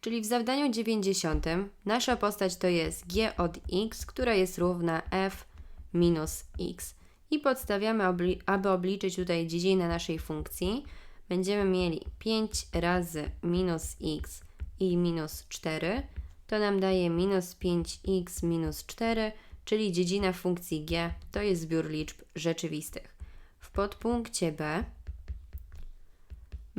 Czyli w zadaniu 90 nasza postać to jest g od x, która jest równa f minus x. I podstawiamy, obli- aby obliczyć tutaj dziedzinę naszej funkcji. Będziemy mieli 5 razy minus x i minus 4. To nam daje minus 5x minus 4, czyli dziedzina funkcji g to jest zbiór liczb rzeczywistych. W podpunkcie b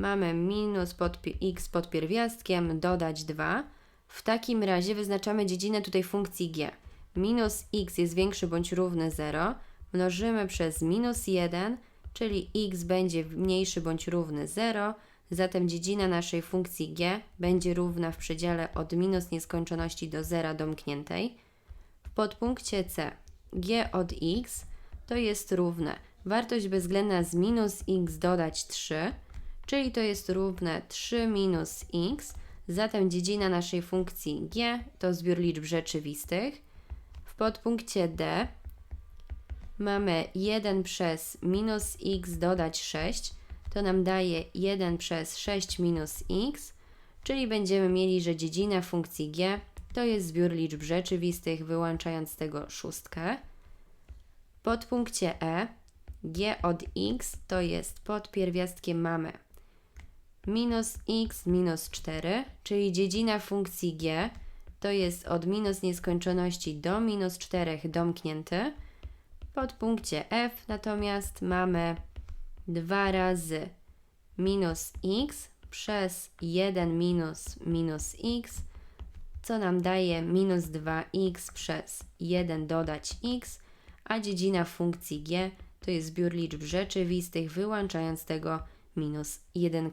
mamy minus pod, x pod pierwiastkiem, dodać 2. W takim razie wyznaczamy dziedzinę tutaj funkcji g. Minus x jest większy bądź równy 0. Mnożymy przez minus 1, czyli x będzie mniejszy bądź równy 0. Zatem dziedzina naszej funkcji g będzie równa w przedziale od minus nieskończoności do 0 domkniętej. W podpunkcie c g od x to jest równe wartość bezwzględna z minus x dodać 3, czyli to jest równe 3 minus x, zatem dziedzina naszej funkcji g to zbiór liczb rzeczywistych. W podpunkcie d mamy 1 przez minus x dodać 6, to nam daje 1 przez 6 minus x, czyli będziemy mieli, że dziedzina funkcji g to jest zbiór liczb rzeczywistych, wyłączając z tego szóstkę. Podpunkcie e g od x to jest pod pierwiastkiem mamy minus x minus 4, czyli dziedzina funkcji g to jest od minus nieskończoności do minus 4 domknięty. W podpunkcie f natomiast mamy 2 razy minus x przez 1 minus minus x, co nam daje minus 2x przez 1 dodać x, a dziedzina funkcji g to jest zbiór liczb rzeczywistych, wyłączając tego minus 1.